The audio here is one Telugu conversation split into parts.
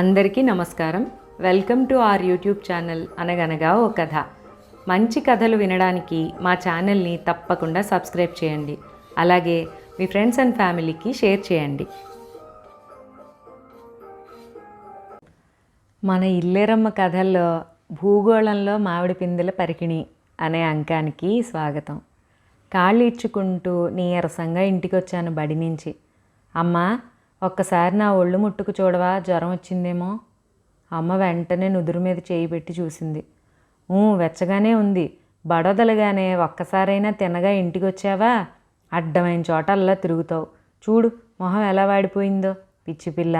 అందరికీ నమస్కారం. Welcome to our YouTube channel అనగనగా ఓ కథ. మంచి కథలు వినడానికి మా ఛానల్ని తప్పకుండా సబ్స్క్రైబ్ చేయండి. అలాగే మీ ఫ్రెండ్స్ అండ్ ఫ్యామిలీకి షేర్ చేయండి. మన ఇల్లేరమ్మ కథల్లో భూగోళంలో మామిడి పిందెల పరికిణి అనే అంకానికి స్వాగతం. కాళ్ళు ఇచ్చుకుంటూ నీరసంగా ఇంటికి వచ్చాను బడి నుంచి. అమ్మా ఒక్కసారి నా ఒళ్ళు ముట్టుకు చూడవా? జ్వరం వచ్చిందేమో? అమ్మ వెంటనే నుదురు మీద చేయి పెట్టి చూసింది. వెచ్చగానే ఉంది. బడొదలుగానే ఒక్కసారైనా తినగా ఇంటికి వచ్చావా అడ్డమైన చోట అలా తిరుగుతావు. చూడు మొహం ఎలా వాడిపోయిందో. పిచ్చి పిల్ల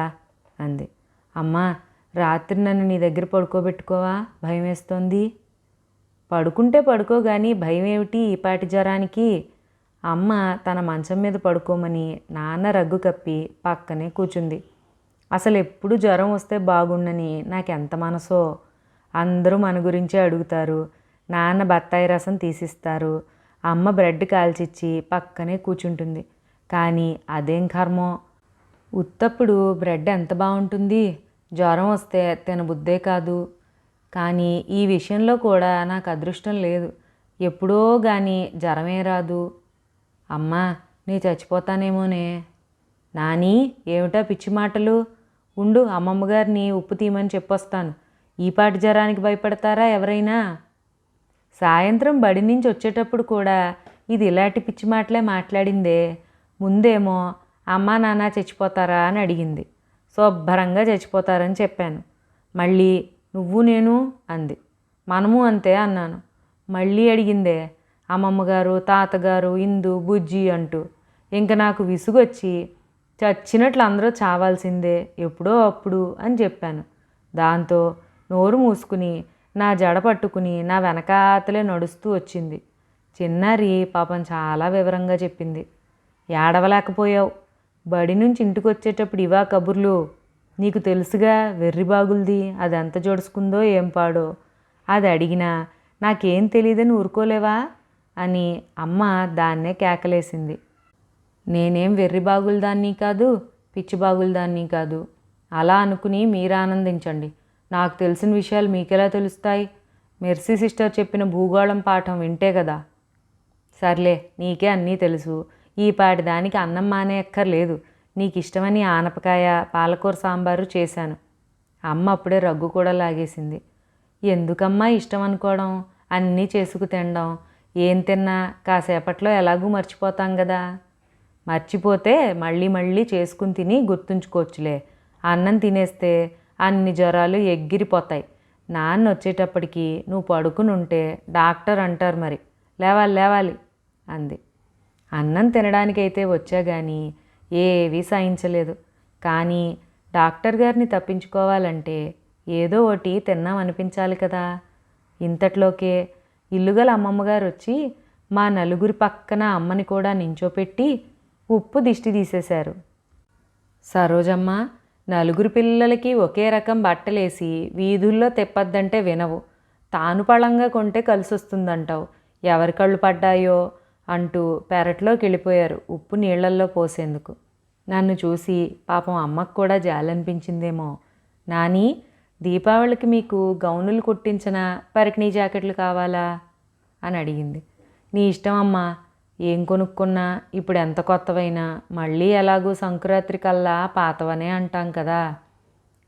అంది. అమ్మా రాత్రి నన్ను నీ దగ్గర పడుకోబెట్టుకోవా? భయం వేస్తోంది పడుకుంటే పడుకో కానీ భయం ఏమిటి ఈ పాటి జ్వరానికి? అమ్మ తన మంచం మీద పడుకోమని నాన్న రగ్గు కప్పి పక్కనే కూర్చుంది అసలు ఎప్పుడు జ్వరం వస్తే బాగుండని నాకెంత మనసో? అందరూ మన గురించే అడుగుతారు. నాన్న బత్తాయి రసం తీసిస్తారు. అమ్మ బ్రెడ్ కాల్చిచ్చి పక్కనే కూర్చుంటుంది కానీ అదేం కర్మో? ఉత్తప్పుడు బ్రెడ్ ఎంత బాగుంటుంది? జ్వరం వస్తే తినబుద్దే కాదు. కానీ ఈ విషయంలో కూడా నాకు అదృష్టం లేదు. ఎప్పుడో కానీ జ్వరమే రాదు. అమ్మా నీ చచ్చిపోతానేమోనే. నాని ఏమిటా పిచ్చి మాటలు? ఉండు అమ్మమ్మగారిని ఉప్పు తీయమని చెప్పొస్తాను. ఈ పాటి జ్వరానికి భయపడతారా ఎవరైనా? సాయంత్రం బడి నుంచి వచ్చేటప్పుడు కూడా ఇది ఇలాంటి పిచ్చి మాటలే మాట్లాడిందే. ముందేమో అమ్మా నాన్న చచ్చిపోతారా? అని అడిగింది. శుభ్రంగా చచ్చిపోతారని చెప్పాను. మళ్ళీ నువ్వు నేను? అంది. మనము అంతే అన్నాను. మళ్ళీ అడిగిందే అమ్మమ్మగారు తాతగారు ఇందు బుజ్జి అంటూ. ఇంక నాకు విసుగొచ్చి చచ్చినట్లు అందరూ చావాల్సిందే ఎప్పుడో అప్పుడు అని చెప్పాను. దాంతో నోరు మూసుకుని నా జడ పట్టుకుని నా వెనకాతలే నడుస్తూ వచ్చింది. చిన్నారి పాపం చాలా వివరంగా చెప్పింది. ఏడవలేకపోయావు. బడి నుంచి ఇంటికి వచ్చేటప్పుడు ఇవా కబుర్లు. నీకు తెలుసుగా వెర్రి బాగుల్ది అది ఎంత జోడుచుకుందో ఏం పాడో. అది అడిగినా నాకేం తెలియదని ఊరుకోలేవా? అని అమ్మ దాన్నే కేకలేసింది. నేనేం వెర్రి దాన్ని కాదు పిచ్చి దాన్ని కాదు. అలా అనుకుని మీరు ఆనందించండి. నాకు తెలిసిన విషయాలు మీకెలా తెలుస్తాయి? మెర్సీ సిస్టర్ చెప్పిన భూగోళం పాఠం వింటే కదా? సర్లే నీకే అన్నీ తెలుసు. ఈ పాటి దానికి అన్నం మానేయక్కర్లేదు. నీకు ఇష్టమని ఆనపకాయ పాలకూర సాంబారు చేశాను. అమ్మ అప్పుడే రగ్గు కూడా లాగేసింది. ఎందుకమ్మా ఇష్టం అనుకోవడం? అన్నీ చేసుకు తినడం. ఏం తిన్నా? కాసేపట్లో ఎలాగూ మర్చిపోతాం కదా మర్చిపోతే మళ్ళీ మళ్ళీ చేసుకుని తిని గుర్తుంచుకోవచ్చులే. అన్నం తినేస్తే అన్ని జ్వరాలు ఎగిరిపోతాయి నాన్న వచ్చేటప్పటికి నువ్వు పడుకుని ఉంటే డాక్టర్ అంటారు మరి. లేవాలి లేవాలి అంది. అన్నం తినడానికైతే వచ్చా కానీ ఏవీ సాయించలేదు. కానీ డాక్టర్ గారిని తప్పించుకోవాలంటే ఏదో ఒకటి తిన్నాం అనిపించాలి కదా. ఇంతట్లోకే ఇల్లుగల అమ్మమ్మగారు వచ్చి మా నలుగురి పక్కన అమ్మని కూడా నించోపెట్టి ఉప్పు దిష్టి తీసేశారు. సరోజమ్మ నలుగురు పిల్లలకి ఒకే రకం బట్టలేసి వీధుల్లో తెప్పద్దంటే వినవు. తాను పళంగా కొంటే కలిసొస్తుందంటావు. ఎవరి కళ్ళు పడ్డాయో అంటూ పెరట్లోకి వెళ్ళిపోయారు ఉప్పు నీళ్ళల్లో పోసేందుకు. నన్ను చూసి పాపం అమ్మకు కూడా జాలనిపించిందేమో. నాని దీపావళికి మీకు గౌనులు కుట్టించిన పరికిణీ జాకెట్లు కావాలా? అని అడిగింది. నీ ఇష్టం అమ్మా ఏం కొనుక్కున్నా ఇప్పుడు ఎంత కొత్తవైనా మళ్ళీ ఎలాగూ సంక్రాంతి కల్లా పాతవనే అంటాం కదా.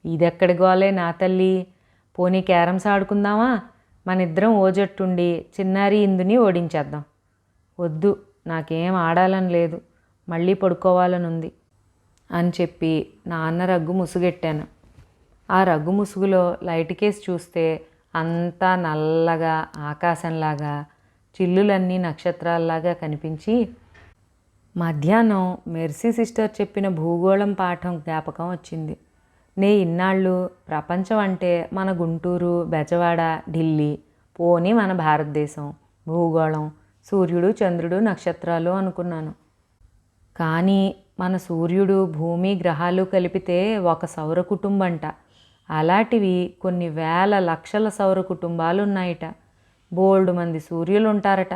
ఇదెక్కడి గోలే నా తల్లి? పోనీ క్యారమ్స్ ఆడుకుందామా? మన ఇద్దరం ఓ జట్టుండి చిన్నారి ఇందుని ఓడించేద్దాం. వద్దు నాకేం ఆడాలని లేదు మళ్ళీ పడుకోవాలని ఉంది అని చెప్పి నాన్న రగ్గు ముసుగెట్టాను. ఆ రగ్గు ముసుగులో లైట్ కేసి చూస్తే అంతా నల్లగా ఆకాశంలాగా చిల్లులన్నీ నక్షత్రాల్లాగా కనిపించి మధ్యాహ్నం మెర్సీ సిస్టర్ చెప్పిన భూగోళం పాఠం జ్ఞాపకం వచ్చింది. నే ఇన్నాళ్ళు ప్రపంచం అంటే మన గుంటూరు బెజవాడ ఢిల్లీ పోనీ మన భారతదేశం భూగోళం సూర్యుడు చంద్రుడు నక్షత్రాలు అనుకున్నాను. కానీ మన సూర్యుడు భూమి గ్రహాలు కలిపితే ఒక సౌర కుటుంబంట. అలాంటివి కొన్ని వేల లక్షల సౌర కుటుంబాలు ఉన్నాయట మంది సూర్యులు ఉంటారట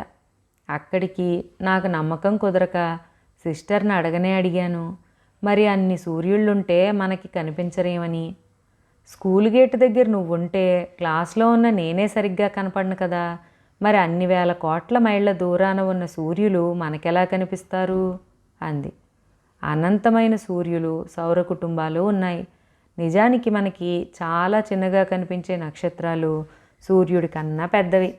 అక్కడికి నాకు నమ్మకం కుదరక సిస్టర్ని అడగనే అడిగాను. మరి అన్ని సూర్యుళ్ళుంటే మనకి కనిపించరేమని? స్కూల్ గేట్ దగ్గర నువ్వు ఉంటే క్లాస్లో ఉన్న నేనే సరిగ్గా కనపడను కదా. మరి అన్ని వేల కోట్ల మైళ్ళ దూరాన ఉన్న సూర్యులు మనకెలా కనిపిస్తారు? అంది. అనంతమైన సూర్యులు సౌర కుటుంబాలు ఉన్నాయి. నిజానికి మనకి చాలా చిన్నగా కనిపించే నక్షత్రాలు సూర్యుడి కన్నా పెద్దవి.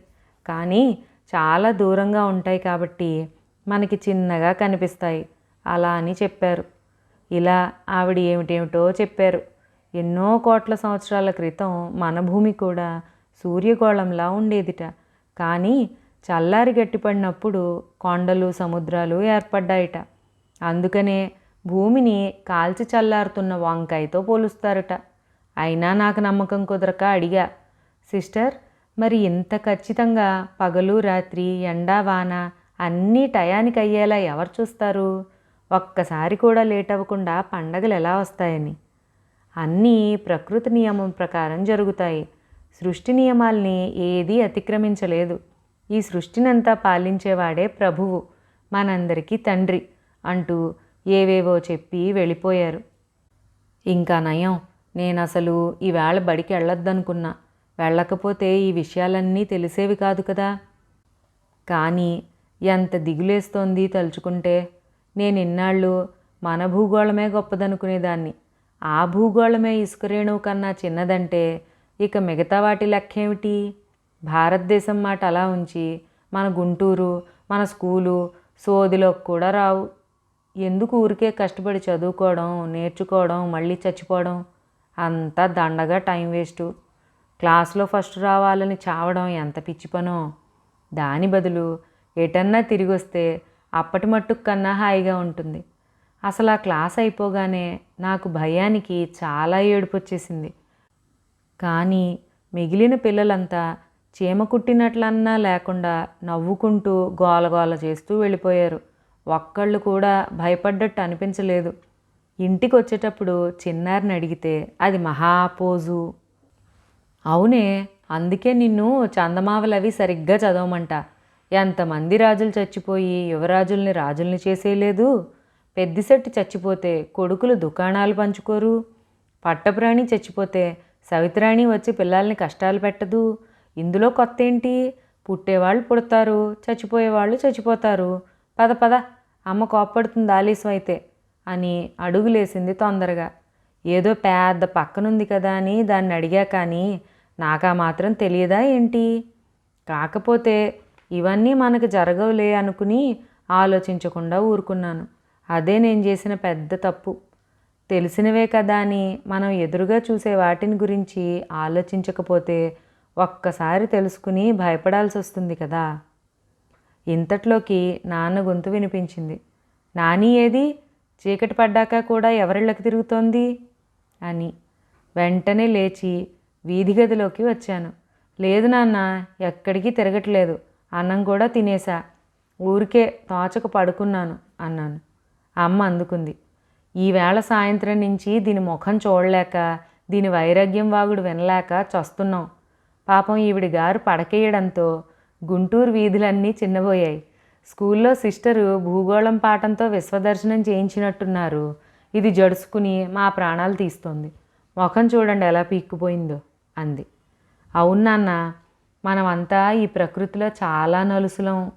కానీ చాలా దూరంగా ఉంటాయి కాబట్టి మనకి చిన్నగా కనిపిస్తాయి. అలా అని చెప్పారు. ఇలా ఆవిడ ఏమిటేమిటో చెప్పారు. ఎన్నో కోట్ల సంవత్సరాల క్రితం మన భూమి కూడా సూర్యగోళంలా ఉండేదిట. కానీ చల్లారి గట్టిపడినప్పుడు కొండలు సముద్రాలు ఏర్పడ్డాయిట. అందుకనే భూమిని కాల్చి చల్లారుతున్న వంకాయతో పోలుస్తారట. అయినా నాకు నమ్మకం కుదరక అడిగా. సిస్టర్ మరి ఇంత ఖచ్చితంగా పగలు రాత్రి ఎండా వాన అన్నీ టయానికి అయ్యేలా ఎవరు చూస్తారు? ఒక్కసారి కూడా లేట్ అవ్వకుండా పండగలు ఎలా వస్తాయని. అన్నీ ప్రకృతి నియమం ప్రకారం జరుగుతాయి. సృష్టి నియమాల్ని ఏదీ అతిక్రమించలేదు. ఈ సృష్టినంతా పాలించేవాడే ప్రభువు మనందరికీ తండ్రి అంటూ ఏవేవో చెప్పి వెళ్ళిపోయారు. ఇంకా నయం నేను అసలు ఈవేళ బడికి వెళ్ళొద్దనుకున్నా. వెళ్ళకపోతే ఈ విషయాలన్నీ తెలిసేవి కాదు కదా. కానీ ఎంత దిగులేస్తోంది తలుచుకుంటే నేను ఇన్నాళ్ళు మన భూగోళమే గొప్పదనుకునేదాన్ని. ఆ భూగోళమే ఇసుక రేణువు కన్నా చిన్నదంటే ఇక మిగతా వాటి లెక్కేమిటి? భారతదేశం మాట అలా ఉంచి మన గుంటూరు మన స్కూలు సోదిలోకి కూడా రావు. ఎందుకు ఊరికే కష్టపడి చదువుకోవడం నేర్చుకోవడం మళ్ళీ చచ్చిపోవడం? అంతా దండగా టైం వేస్టు. క్లాస్లో ఫస్ట్ రావాలని చావడం ఎంత పిచ్చి పనో? దాని బదులు ఎటన్నా తిరిగి వస్తే అప్పటి మట్టుకు కన్నా హాయిగా ఉంటుంది. అసలు ఆ క్లాస్ అయిపోగానే నాకు భయానికి చాలా ఏడుపు వచ్చేసింది కానీ మిగిలిన పిల్లలంతా చీమ కుట్టినట్లన్నా లేకుండా నవ్వుకుంటూ గోలగోల చేస్తూ వెళ్ళిపోయారు. ఒక్కళ్ళు కూడా భయపడ్డట్టు అనిపించలేదు. ఇంటికి వచ్చేటప్పుడు చిన్నారిని అడిగితే అది మహాపోజు. అవునే అందుకే నిన్ను చందమావలవి సరిగ్గా చదవమంట. ఎంతమంది రాజులు చచ్చిపోయి యువరాజుల్ని రాజుల్ని చేసేయలేదు? పెద్దిశెట్టి చచ్చిపోతే కొడుకులు దుకాణాలు పంచుకోరు? పట్టప్రాణి చచ్చిపోతే సవిత్రాణి వచ్చి పిల్లల్ని కష్టాలు పెట్టదు? ఇందులో కొత్త ఏంటి? పుట్టేవాళ్ళు పుడతారు చచ్చిపోయేవాళ్ళు చచ్చిపోతారు. పద పద. అమ్మ కోప్పడుతుంది ఆలస్యం అయితే. అని అడుగులేసింది తొందరగా. ఏదో పెద్ద పక్కనుంది కదా అని దాన్ని అడిగా కానీ నాకా మాత్రం తెలియదా ఏంటి? కాకపోతే ఇవన్నీ మనకు జరగవులే అనుకుని ఆలోచించకుండా ఊరుకున్నాను. అదే నేను చేసిన పెద్ద తప్పు. తెలిసినవే కదా అని మనం ఎదురుగా చూసే వాటిని గురించి ఆలోచించకపోతే ఒక్కసారి తెలుసుకుని భయపడాల్సి వస్తుంది కదా. ఇంతట్లోకి నాన్న గొంతు వినిపించింది. నాని ఏది? చీకటి పడ్డాక కూడా ఎవరిళ్ళకి తిరుగుతోంది? అని. వెంటనే లేచి వీధి గదిలోకి వచ్చాను. లేదు నాన్న ఎక్కడికి తిరగట్లేదు. అన్నం కూడా తినేసా. ఊరికే తోచక పడుకున్నాను అన్నాను. అమ్మ అందుకుంది. ఈవేళ సాయంత్రం నుంచి దీని ముఖం చూడలేక దీని వైరాగ్యం వాగుడు వినలేక చస్తున్నాం. పాపం ఈవిడి గారు పడకేయడంతో గుంటూరు వీధులన్నీ చిన్నబోయాయి. స్కూల్లో సిస్టరు భూగోళం పాఠంతో విశ్వదర్శనం చేయించినట్టున్నారు. ఇది జడుసుకుని మా ప్రాణాలు తీస్తోంది. ముఖం చూడండి ఎలా పీక్కుపోయిందో అంది. అవును నాన్న మనమంతా ఈ ప్రకృతిలో చాలా నలుసులం.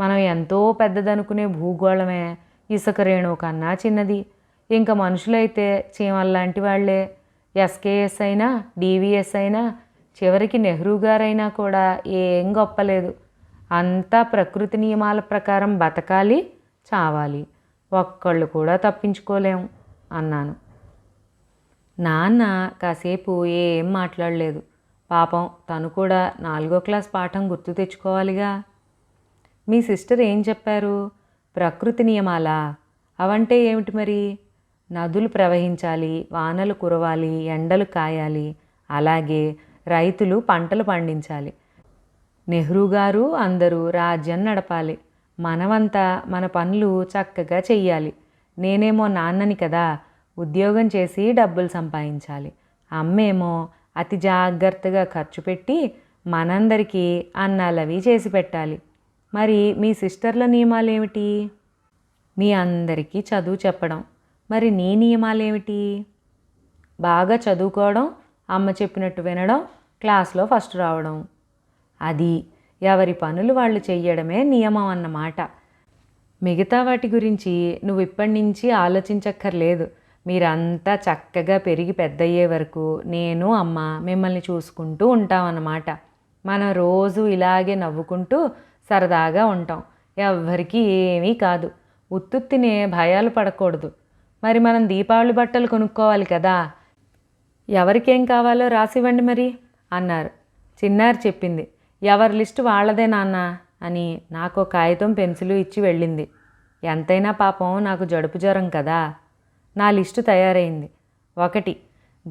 మనం ఎంతో పెద్దదనుకునే భూగోళమే ఇసుక రేణువు కన్నా చిన్నది. ఇంకా మనుషులైతే చీమల్లాంటి వాళ్ళే ఎస్కేఎస్ అయినా డివిఎస్ అయినా చివరికి నెహ్రూ గారైనా కూడా ఏం గొప్పలేదు. అంతా ప్రకృతి నియమాల ప్రకారం బతకాలి చావాలి. ఒక్కళ్ళు కూడా తప్పించుకోలేం అన్నాను. నాన్న కాసేపు ఏం మాట్లాడలేదు. పాపం తను కూడా నాలుగో క్లాస్ పాఠం గుర్తు తెచ్చుకోవాలిగా. మీ సిస్టర్ ఏం చెప్పారు? ప్రకృతి నియమాలా? అవంటే ఏమిటి మరి? నదులు ప్రవహించాలి వానలు కురవాలి ఎండలు కాయాలి అలాగే రైతులు పంటలు పండించాలి. నెహ్రూ గారు అందరూ రాజ్యం నడపాలి. మనమంతా మన పనులు చక్కగా చెయ్యాలి. నేనేమో నాన్నని కదా ఉద్యోగం చేసి డబ్బులు సంపాదించాలి. అమ్మేమో అతి జాగ్రత్తగా ఖర్చు పెట్టి మనందరికీ అన్నాలవి చేసి పెట్టాలి. మరి మీ సిస్టర్ల నియమాలు ఏమిటి మీ అందరికీ చదువు చెప్పడం. మరి నీ నియమాలేమిటి? బాగా చదువుకోవడం అమ్మ చెప్పినట్టు వినడం క్లాస్లో ఫస్ట్ రావడం. అది ఎవరి పనులు వాళ్ళు చెయ్యడమే నియమం అన్నమాట. మిగతా వాటి గురించి నువ్వు ఇప్పటి నుంచి ఆలోచించక్కర్లేదు. మీరంతా చక్కగా పెరిగి పెద్దయ్యే వరకు నేను అమ్మ మిమ్మల్ని చూసుకుంటూ ఉంటామన్నమాట. మనం రోజు ఇలాగే నవ్వుకుంటూ సరదాగా ఉంటాం. ఎవ్వరికీ ఏమీ కాదు. ఉత్తుత్తినే భయాలు పడకూడదు. మరి మనం దీపావళి బట్టలు కొనుక్కోవాలి కదా. ఎవరికేం కావాలో రాసివ్వండి మరి. అన్నారు. చిన్నారి చెప్పింది ఎవరి లిస్టు వాళ్ళదే నాన్న అని నాకు కాగితం పెన్సిలు ఇచ్చి వెళ్ళింది. ఎంతైనా పాపం నాకు జడుపు జ్వరం కదా నా లిస్టు తయారైంది. ఒకటి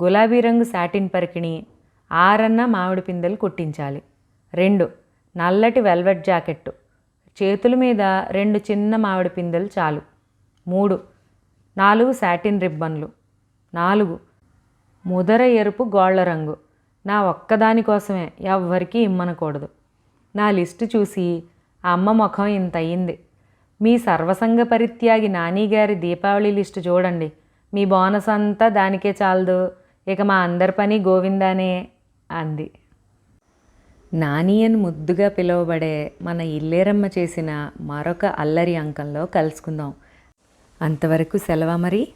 గులాబీ రంగు సాటిన్ పరికిణి ఆరన్న మామిడి పిందెలు కుట్టించాలి. రెండు నల్లటి వెల్వెట్ జాకెట్టు చేతుల మీద రెండు చిన్న మామిడి పిందెలు చాలు. మూడు నాలుగు సాటిన్ రిబ్బన్లు. నాలుగు ముదర ఎరుపు గోళ్ళ రంగు. నా ఒక్కదాని కోసమే ఎవ్వరికీ ఇమ్మనకూడదు. నా లిస్టు చూసి ఆ అమ్మ ముఖం ఇంత అయింది మీ సర్వసంగ పరిత్యాగి నానీగారి దీపావళి లిస్టు చూడండి. మీ బోనస్ అంతా దానికే చాలదు. ఇక మా అందరి పని గోవిందానే అంది. నాని అని ముద్దుగా పిలువబడే మన ఇల్లేరమ్మ చేసిన మరొక అల్లరి అంకంలో కలుసుకుందాం. అంతవరకు సెలవు మరి?